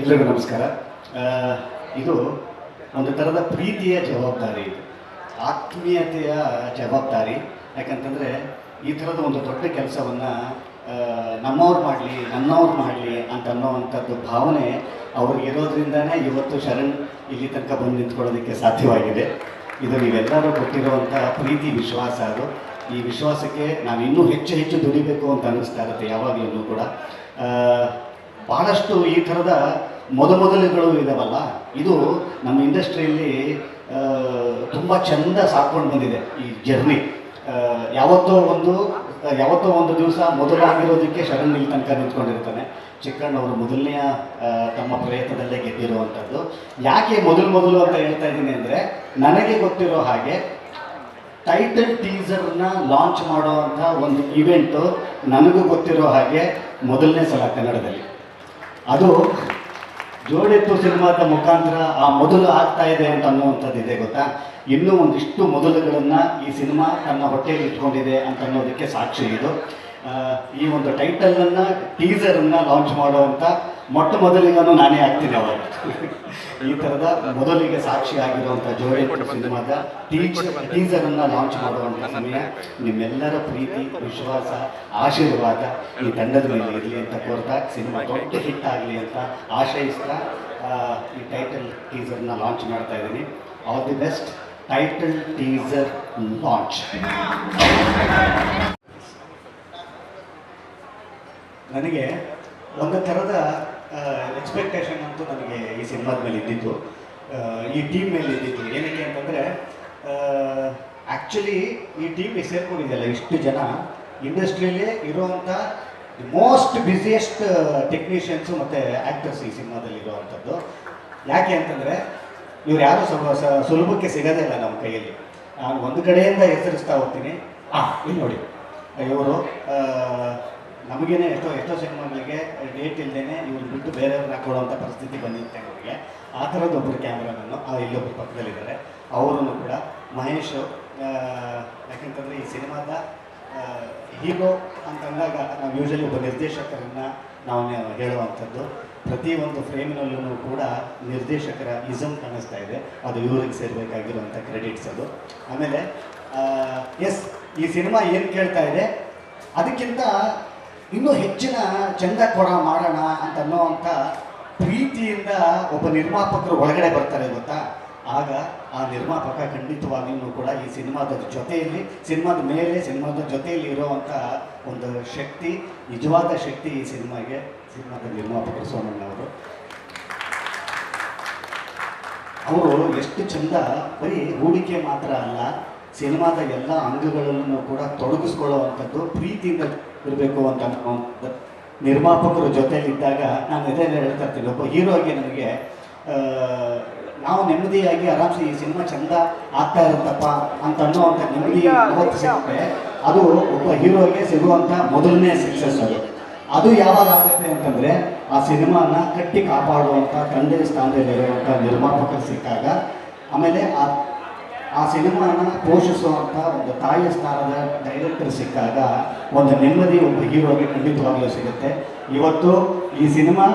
ಎಲ್ರಿಗೂ ನಮಸ್ಕಾರ. ಇದು ಒಂದು ಥರದ ಪ್ರೀತಿಯ ಜವಾಬ್ದಾರಿ ಆತ್ಮೀಯತೆಯ ಜವಾಬ್ದಾರಿ. ಯಾಕಂತಂದರೆ ಈ ಥರದ ಒಂದು ದೊಡ್ಡ ಕೆಲಸವನ್ನು ನಮ್ಮವ್ರು ಮಾಡಲಿ, ನನ್ನವ್ರು ಮಾಡಲಿ ಅಂತ ಅನ್ನೋವಂಥದ್ದು ಭಾವನೆ ಅವ್ರಿಗೆ ಇರೋದ್ರಿಂದನೇ ಇವತ್ತು ಶರಣ್ ಇಲ್ಲಿ ತನಕ ಬಂದು ನಿಂತ್ಕೊಳ್ಳೋದಕ್ಕೆ ಸಾಧ್ಯವಾಗಿದೆ. ಇದು ನೀವೆಲ್ಲರೂ ಕೊಟ್ಟಿರುವಂಥ ಪ್ರೀತಿ, ವಿಶ್ವಾಸ ಅದು. ಈ ವಿಶ್ವಾಸಕ್ಕೆ ನಾವು ಇನ್ನೂ ಹೆಚ್ಚು ಹೆಚ್ಚು ದುಡಿಬೇಕು ಅಂತ ಅನ್ನಿಸ್ತಾ ಇರುತ್ತೆ ಯಾವಾಗಲೂ ಕೂಡ. ಆ, ಬಹಳಷ್ಟು ಈ ಥರದ ಮೊದಮೊದಲುಗಳು ಇದಾವಲ್ಲ? ಇದು ನಮ್ಮ ಇಂಡಸ್ಟ್ರಿಯಲ್ಲಿ ತುಂಬ ಚೆಂದ ಸಾಕೊಂಡು ಬಂದಿದೆ ಈ ಜರ್ನಿ. ಯಾವತ್ತೋ ಒಂದು ಯಾವತ್ತೋ ಒಂದು ದಿವಸ ಮೊದಲಾಗಿರೋದಕ್ಕೆ ಶರಣ್ ಇಲ್ಲಿ ತನಕ ನಿಂತ್ಕೊಂಡಿರ್ತಾನೆ. ಚಿಕ್ಕಣ್ಣವರು ಮೊದಲನೆಯ ತಮ್ಮ ಪ್ರಯತ್ನದಲ್ಲೇ ಗೆದ್ದಿರುವಂಥದ್ದು. ಯಾಕೆ ಮೊದಲು ಮೊದಲು ಅಂತ ಹೇಳ್ತಾ ಇದ್ದೀನಿ ಅಂದರೆ ನನಗೆ ಗೊತ್ತಿರೋ ಹಾಗೆ ಟೈಟಲ್ ಟೀಸರ್ನ ಲಾಂಚ್ ಮಾಡುವಂಥ ಒಂದು ಇವೆಂಟು ನನಗೂ ಗೊತ್ತಿರೋ ಹಾಗೆ ಮೊದಲನೇ ಸಲ ಕನ್ನಡದಲ್ಲಿ. ಅದು ಜೋಡೆತ್ತು ಸಿನಿಮಾದ ಮುಖಾಂತರ ಆ ಮೊದಲು ಆಗ್ತಾ ಇದೆ ಅಂತ ಅನ್ನುವಂಥದ್ದು ಇದೆ ಗೊತ್ತಾ? ಇನ್ನೂ ಒಂದಿಷ್ಟು ಮೊದಲುಗಳನ್ನು ಈ ಸಿನಿಮಾ ತನ್ನ ಹೊಟ್ಟೆಯಲ್ಲಿ ಇಟ್ಕೊಂಡಿದೆ ಅಂತ ಅನ್ನೋದಕ್ಕೆ ಸಾಕ್ಷಿ ಇದು. ಈ ಒಂದು ಟೈಟಲನ್ನು ಟೀಸರನ್ನು ಲಾಂಚ್ ಮಾಡುವಂಥ ಮೊಟ್ಟ ಮೊದಲಿಗನು ನಾನೇ ಆಗ್ತೀನಿ ಅವರು ಈ ಥರದ ಮೊದಲಿಗೆ ಸಾಕ್ಷಿ ಆಗಿರುವಂಥ ಜೋರಿ ಸಿನಿಮಾದ ಟೀಸರ್ ಟೀಸರನ್ನು ಲಾಂಚ್ ಮಾಡುವಂಥ ಸಮಯ, ನಿಮ್ಮೆಲ್ಲರ ಪ್ರೀತಿ, ವಿಶ್ವಾಸ, ಆಶೀರ್ವಾದ ಈ ತಂಡದ ಮೇಲೆ ಇರಲಿ ಅಂತ ಕೋರ್ತಾ ಸಿನಿಮಾ ದೊಡ್ಡ ಹಿಟ್ ಆಗಲಿ ಅಂತ ಆಶಯಿಸ್ತಾ ಈ ಟೈಟಲ್ ಟೀಸರ್ನ ಲಾಂಚ್ ಮಾಡ್ತಾ ಇದ್ದೀನಿ. All the best title teaser launch ನನಗೆ ಒಂದು ಥರದ ಎಕ್ಸ್ಪೆಕ್ಟೇಷನ್ ಅಂತೂ ನನಗೆ ಈ ಸಿನಿಮಾದ ಮೇಲೆ ಇದ್ದಿತ್ತು. ಈ ಟೀಮ್ ಮೇಲೆ ಇದ್ದಿತ್ತು. ಏನಕ್ಕೆ ಅಂತಂದರೆ ಆ್ಯಕ್ಚುಲಿ ಈ ಟೀಮ್ ಸೇರ್ಕೊಂಡಿದೆಯಲ್ಲ ಇಷ್ಟು ಜನ ಇಂಡಸ್ಟ್ರಿಯಲ್ಲೇ ಇರುವಂಥ ಮೋಸ್ಟ್ ಬ್ಯುಸಿಯೆಸ್ಟ್ ಟೆಕ್ನಿಷಿಯನ್ಸು ಮತ್ತು ಆ್ಯಕ್ಟರ್ಸ್ ಈ ಸಿನಿಮಾದಲ್ಲಿ ಇರುವಂಥದ್ದು ಯಾಕೆ ಅಂತಂದರೆ, ಇವ್ರು ಯಾರು ಸ್ವಲ್ಪ ಸ- ಸುಲಭಕ್ಕೆ ಸಿಗೋದೇ ಇಲ್ಲ ನಮ್ಮ ಕೈಯಲ್ಲಿ. ನಾನು ಒಂದು ಕಡೆಯಿಂದ ಹೆಸರಿಸ್ತಾ ಹೋಗ್ತೀನಿ. ಹಾಂ ಇಲ್ಲಿ ನೋಡಿ. ಇವರು ನಮಗೇನೆ ಎಷ್ಟೋ ಎಷ್ಟೋ ಸಿನಿಮಾಗಳಿಗೆ ಡೇಟ್ ಇಲ್ಲದೇ ಇವ್ರು ಬಿಟ್ಟು ಬೇರೆಯವ್ರನ್ನ ಕೊಡುವಂಥ ಪರಿಸ್ಥಿತಿ ಬಂದಿರುತ್ತೆ ಅವರಿಗೆ. ಆ ಥರದ್ದು ಒಬ್ಬರು ಕ್ಯಾಮ್ರಾಮನ್ನು ಇಲ್ಲೊಬ್ಬರು ಪಕ್ಕದಲ್ಲಿದ್ದಾರೆ. ಅವರನ್ನು ಕೂಡ ಮಹೇಶ್ ಆ, ಯಾಕಂತಂದರೆ ಈ ಸಿನಿಮಾದ ಹೀರೋ ಅಂತಂದಾಗ ನಾವು ಯೂಶಲಿ ಒಬ್ಬ ನಿರ್ದೇಶಕರನ್ನು ನಾವು ಹೇಳುವಂಥದ್ದು. ಪ್ರತಿಯೊಂದು ಫ್ರೇಮ್ನಲ್ಲೂ ಕೂಡ ನಿರ್ದೇಶಕರ ಇಸಮ್ ಕಾಣಿಸ್ತಾ ಇದೆ. ಅದು ಇವರಿಗೆ ಸೇರಬೇಕಾಗಿರುವಂಥ ಕ್ರೆಡಿಟ್ಸ್ ಅದು. ಆಮೇಲೆ ಎಸ್ ಈ ಸಿನಿಮಾ ಏನು ಕೇಳ್ತಾ ಇದೆ? ಅದಕ್ಕಿಂತ ಇನ್ನೂ ಹೆಚ್ಚಿನ ಚಂದ ಕೊಡ ಮಾಡೋಣ ಅಂತ ಅನ್ನೋವಂಥ ಪ್ರೀತಿಯಿಂದ ಒಬ್ಬ ನಿರ್ಮಾಪಕರು ಒಳಗಡೆ ಬರ್ತಾರೆ ಗೊತ್ತಾ? ಆಗ ಆ ನಿರ್ಮಾಪಕ ಖಂಡಿತವಾಗಿಯೂ ಕೂಡ ಈ ಸಿನಿಮಾದ ಜೊತೆಯಲ್ಲಿ, ಸಿನಿಮಾದ ಮೇಲೆ ಸಿನಿಮಾದ ಜೊತೆಯಲ್ಲಿ ಇರೋವಂಥ ಒಂದು ಶಕ್ತಿ, ನಿಜವಾದ ಶಕ್ತಿ ಈ ಸಿನಿಮಾಗೆ, ಸಿನಿಮಾದ ನಿರ್ಮಾಪಕರು ಸೋಮಣ್ಣ ಅವರು. ಅವರು ಎಷ್ಟು ಚಂದ, ಬರೀ ಹೂಡಿಕೆ ಮಾತ್ರ ಅಲ್ಲ, ಸಿನಿಮಾದ ಎಲ್ಲ ಅಂಗಗಳನ್ನು ಕೂಡ ತೊಡಗಿಸ್ಕೊಳ್ಳೋವಂಥದ್ದು ಪ್ರೀತಿಯಿಂದ ಇರಬೇಕು ಅಂತ ಅನ್ನುವಂಥದ್ದು ನಿರ್ಮಾಪಕರ ಜೊತೆಯಲ್ಲಿದ್ದಾಗ ನಾನು ಇದೇ ಹೇಳ್ತಾ ಇರ್ತೀನಿ. ಒಬ್ಬ ಹೀರೋಗೆ ನನಗೆ ನಾವು ನೆಮ್ಮದಿಯಾಗಿ ಆರಾಮ್ಸೆ ಈ ಸಿನಿಮಾ ಚಂದ ಆಗ್ತಾ ಇರುತ್ತಪ್ಪ ಅಂತ ಅನ್ನುವಂಥ ನೆಮ್ಮದಿ ಸಿಗುತ್ತೆ ಅದು ಒಬ್ಬ ಹೀರೋಗೆ ಸಿಗುವಂಥ ಮೊದಲನೇ ಸಕ್ಸಸ್ ಅದು. ಅದು ಯಾವಾಗ ಆಗುತ್ತೆ ಅಂತಂದರೆ ಆ ಸಿನಿಮಾನ ಕಟ್ಟಿ ಕಾಪಾಡುವಂಥ ತಂದೆ ಸ್ಥಾನದಲ್ಲಿರುವಂಥ ನಿರ್ಮಾಪಕರು ಸಿಕ್ಕಾಗ ಆಮೇಲೆ ಆ ಆ ಸಿನಿಮಾನ ಪೋಷಿಸುವಂಥ ಒಂದು ತಾಯಿಯ ಸ್ಥಾನದ ಡೈರೆಕ್ಟರ್ ಸಿಕ್ಕಾಗ ಒಂದು ನೆಮ್ಮದಿ ಒಬ್ಬ ಹೀರೋಗೆ ಖಂಡಿತವಾಗ್ಲೂ ಸಿಗುತ್ತೆ. ಇವತ್ತು ಈ ಸಿನಿಮಾ,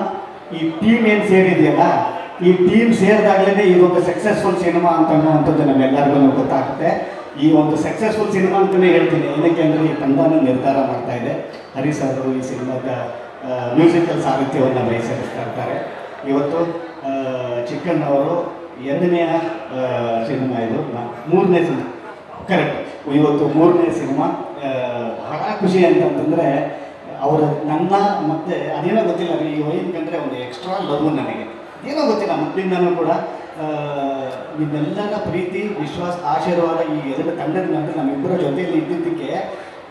ಈ ಟೀಮ್ ಏನು ಸೇರಿದೆಯಲ್ಲ, ಈ ಟೀಮ್ ಸೇರಿದಾಗಲೇ ಈ ಒಂದು ಸಕ್ಸಸ್ಫುಲ್ ಸಿನಿಮಾ ಅಂತ ಅನ್ನುವಂಥದ್ದು ನಮ್ಮೆಲ್ಲರಿಗೂ ಗೊತ್ತಾಗುತ್ತೆ. ಈ ಒಂದು ಸಕ್ಸಸ್ಫುಲ್ ಸಿನಿಮಾ ಅಂತಲೇ ಹೇಳ್ತೀನಿ. ಏನಕ್ಕೆ ಅಂದರೆ ಈ ತಂಡನ ನಿರ್ಧಾರ ಮಾಡ್ತಾ ಇದೆ. ಹರಿ ಅವರು ಈ ಸಿನಿಮಾದ ಮ್ಯೂಸಿಕಲ್ ಸಾಹಿತ್ಯವನ್ನು ವಹಿಸಿರ್ತಾ ಇರ್ತಾರೆ ಇವತ್ತು ಚಿಕ್ಕಣ್ಣವರು ಎರಡನೆಯ ಸಿನಿಮಾ ಇದು. ಮೂರನೇ ಸಿನಿಮಾ. ಕರೆಕ್ಟ್ ಇವತ್ತು ಮೂರನೇ ಸಿನಿಮಾ. ಬಹಳ ಖುಷಿ ಅಂತಂತಂದರೆ ಅವರು ನನ್ನ ಮತ್ತೆ ಅದೇನೋ ಗೊತ್ತಿಲ್ಲ, ಈ ವೈನ್ ಕಂಡ್ರೆ ಒಂದು ಎಕ್ಸ್ಟ್ರಾ ಲವ್ ನನಗೆ. ಏನೋ ಗೊತ್ತಿಲ್ಲ ಮೊದಲಿಂದನೂ ಕೂಡ ನಿಮ್ಮೆಲ್ಲರ ಪ್ರೀತಿ, ವಿಶ್ವಾಸ, ಆಶೀರ್ವಾದ ಈ ಎರಡು ತಂಡದ ನಂತರ ನಮ್ಮಿಬ್ಬರ ಜೊತೆಯಲ್ಲಿ ಇದ್ದಿದ್ದಕ್ಕೆ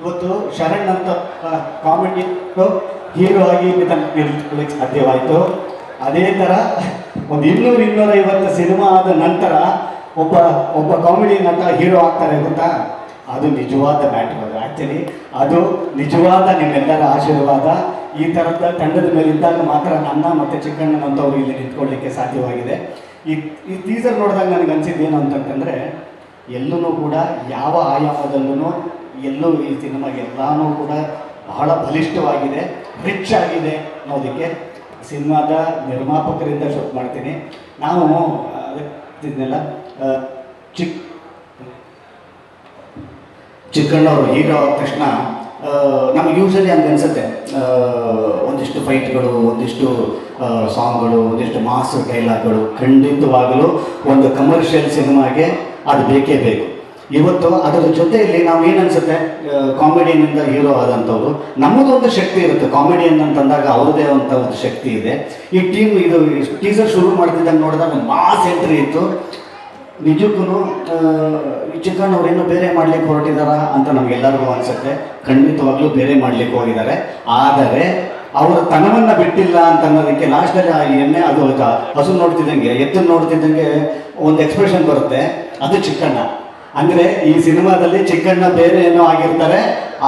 ಇವತ್ತು ಶರಣ್ ಅಂತ ಕಾಮಿಡಿ ಹೀರೋ ಆಗಿ ನಿಲ್ಕೊಳ್ಳಿಕ್ಕೆ ಸಾಧ್ಯವಾಯಿತು. ಅದೇ ಥರ ಒಂದು ಇನ್ನೂರು ಇನ್ನೂರೈವತ್ತು ಸಿನಿಮಾ ಆದ ನಂತರ ಒಬ್ಬ ಒಬ್ಬ ಕಾಮಿಡಿ ನಟ ಹೀರೋ ಆಗ್ತಾರೆ ಗೊತ್ತಾ? ಅದು ನಿಜವಾದ ಮ್ಯಾಟ್ರ್ ಅದು. ಆ್ಯಕ್ಚುಲಿ ಅದು ನಿಜವಾದ ನಿಮ್ಮೆಲ್ಲರ ಆಶೀರ್ವಾದ. ಈ ಥರದ ತಂಡದ ಮೇಲೆ ಇದ್ದಾಗ ಮಾತ್ರ ನನ್ನ ಮತ್ತು ಚಿಕ್ಕಣ್ಣನಂತವರು ಇಲ್ಲಿ ನಿಂತ್ಕೊಳ್ಳಿಕ್ಕೆ ಸಾಧ್ಯವಾಗಿದೆ. ಈ ಈ ಟೀಸರ್ ನೋಡಿದಾಗ ನನಗೆ ಅನ್ಸಿದ್ದು ಏನು ಅಂತಂತಂದರೆ ಎಲ್ಲೂ ಕೂಡ ಯಾವ ಆಯಾಮದಲ್ಲೂ ಎಲ್ಲೂ ಈ ಸಿನಿಮಾಗೆ ಎಲ್ಲಾನು ಕೂಡ ಬಹಳ ಬಲಿಷ್ಠವಾಗಿದೆ ರಿಚ್ ಆಗಿದೆ ಅನ್ನೋದಕ್ಕೆ ಸಿನಿಮಾದ ನಿರ್ಮಾಪಕರಿಂದ ಶುರು ಮಾಡ್ತೀನಿ. ನಾವು ಅದನ್ನೆಲ್ಲ ಚಿಕ್ಕ ಚಿಕ್ಕಣ್ಣವರು, ಹೀರೋ ಆದ ತಕ್ಷಣ ನಮ್ಗೆ ಯೂಶಲಿ ಹಂಗೆ ಅನಿಸುತ್ತೆ. ಒಂದಿಷ್ಟು ಫೈಟ್ಗಳು ಒಂದಿಷ್ಟು ಸಾಂಗ್ಗಳು ಒಂದಿಷ್ಟು ಮಾಸ್ ಡೈಲಾಗ್ಗಳು ಖಂಡಿತವಾಗಲೂ ಒಂದು ಕಮರ್ಷಿಯಲ್ ಸಿನಿಮಾಗೆ ಅದು ಬೇಕೇ ಬೇಕು. ಇವತ್ತು ಅದರ ಜೊತೆಯಲ್ಲಿ ನಾವು ಏನು ಅನ್ಸುತ್ತೆ ಕಾಮಿಡಿಯನ್ನಿಂದ ಹೀರೋ ಆದಂಥವ್ರು. ನಮ್ಮದೊಂದು ಶಕ್ತಿ ಇರುತ್ತೆ. ಕಾಮಿಡಿಯನ್ ಅಂತಂದಾಗ ಅವ್ರದೇ ಅಂತ ಒಂದು ಶಕ್ತಿ ಇದೆ. ಈ ಟೀಮ್ ಇದು ಟೀಸರ್ ಶುರು ಮಾಡ್ತಿದ್ದಂಗೆ ನೋಡಿದಾಗ ಮಾಸ್ ಎಂಟ್ರಿ ಇತ್ತು. ನಿಜಕ್ಕೂ ಈ ಚಿಕನ್ ಅವ್ರೇನು ಬೇರೆ ಮಾಡ್ಲಿಕ್ಕೆ ಹೊರಟಿದಾರ ಅಂತ ನಮ್ಗೆಲ್ಲರಿಗೂ ಅನ್ಸುತ್ತೆ. ಖಂಡಿತವಾಗ್ಲೂ ಬೇರೆ ಮಾಡ್ಲಿಕ್ಕೆ ಹೋಗಿದ್ದಾರೆ ಆದರೆ, ಅವರ ತನವನ್ನ ಬಿಟ್ಟಿಲ್ಲ ಅಂತ ಅನ್ನೋದಕ್ಕೆ ಲಾಸ್ಟಲ್ಲಿ ಆ ಅದು ಅದು ಹಸು ನೋಡ್ತಿದ್ದಂಗೆ ಎತ್ತು ನೋಡ್ತಿದ್ದಂಗೆ ಒಂದು ಎಕ್ಸ್ಪ್ರೆಷನ್ ಬರುತ್ತೆ. ಅದು ಚಿಕ್ಕಣ್ಣ ಅಂದ್ರೆ ಈ ಸಿನಿಮಾದಲ್ಲಿ ಚಿಕ್ಕಣ್ಣ ಬೇರೆ ಏನೋ ಆಗಿರ್ತಾರೆ.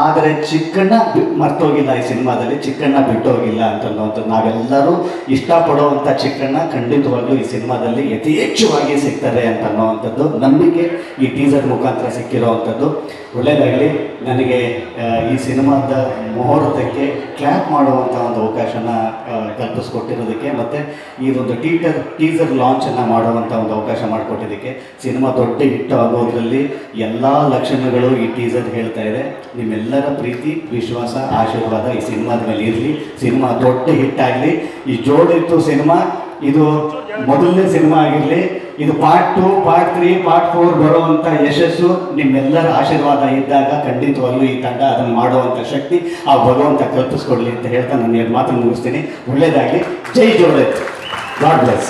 ಆದರೆ ಚಿಕ್ಕಣ್ಣ ಮರ್ತೋಗಿಲ್ಲ ಈ ಸಿನಿಮಾದಲ್ಲಿ, ಚಿಕ್ಕಣ್ಣ ಬಿಟ್ಟೋಗಿಲ್ಲ ಅಂತ ಅನ್ನೋವಂಥದ್ದು ನಾವೆಲ್ಲರೂ ಇಷ್ಟಪಡುವಂಥ ಚಿಕ್ಕಣ್ಣ ಖಂಡಿತವಾಗ್ಲೂ ಈ ಸಿನಿಮಾದಲ್ಲಿ ಯಥೇಚ್ಛವಾಗಿ ಸಿಗ್ತಾರೆ ಅಂತ ಅನ್ನೋವಂಥದ್ದು ನಂಬಿಕೆ ಈ ಟೀಸರ್ ಮುಖಾಂತರ ಸಿಕ್ಕಿರೋವಂಥದ್ದು. ಒಳ್ಳೆಯದಾಗಲಿ, ನನಗೆ ಈ ಸಿನಿಮಾದ ಮುಹೂರ್ತಕ್ಕೆ ಕ್ಲ್ಯಾಪ್ ಮಾಡುವಂಥ ಒಂದು ಅವಕಾಶನ ಕಲ್ಪಿಸ್ಕೊಟ್ಟಿರೋದಕ್ಕೆ ಮತ್ತು ಈ ಒಂದು ಟೀಟರ್ ಟೀಸರ್ ಲಾಂಚನ್ನು ಮಾಡುವಂಥ ಒಂದು ಅವಕಾಶ ಮಾಡಿಕೊಟ್ಟಿದ್ದಕ್ಕೆ ಸಿನಿಮಾ ದೊಡ್ಡ ಹಿಟ್ ಆಗೋದ್ರಲ್ಲಿ ಎಲ್ಲ ಲಕ್ಷಣಗಳು ಈ ಟೀಸರ್ ಹೇಳ್ತಾ ಇದೆ. ನಿಮ್ಮೆಲ್ಲರ ಪ್ರೀತಿ, ವಿಶ್ವಾಸ, ಆಶೀರ್ವಾದ ಈ ಸಿನಿಮಾದ ಮೇಲೆ ಇರಲಿ. ಸಿನಿಮಾ ದೊಡ್ಡ ಹಿಟ್ ಆಗಲಿ. ಈ ಜೋಡಿತ್ತು ಸಿನಿಮಾ. ಇದು ಮೊದಲನೇ ಸಿನಿಮಾ ಆಗಿರಲಿ. ಇದು part two part three part four ಬರುವಂಥ ಯಶಸ್ಸು ನಿಮ್ಮೆಲ್ಲರ ಆಶೀರ್ವಾದ ಇದ್ದಾಗ ಖಂಡಿತವಾಗ್ಲೂ ಈ ತಂಡ ಅದನ್ನು ಮಾಡುವಂಥ ಶಕ್ತಿ ಆ ಭಗವಂತ ಕಲ್ಪಿಸ್ಕೊಡ್ಲಿ ಅಂತ ಹೇಳ್ತಾ ನಾನು ಮಾತನ್ನು ಮುಗಿಸ್ತೀನಿ. ಒಳ್ಳೇದಾಗಲಿ. ಜೈ ಜೋಡೆ ಗಾಡ್ ಬ್ಲೆಸ್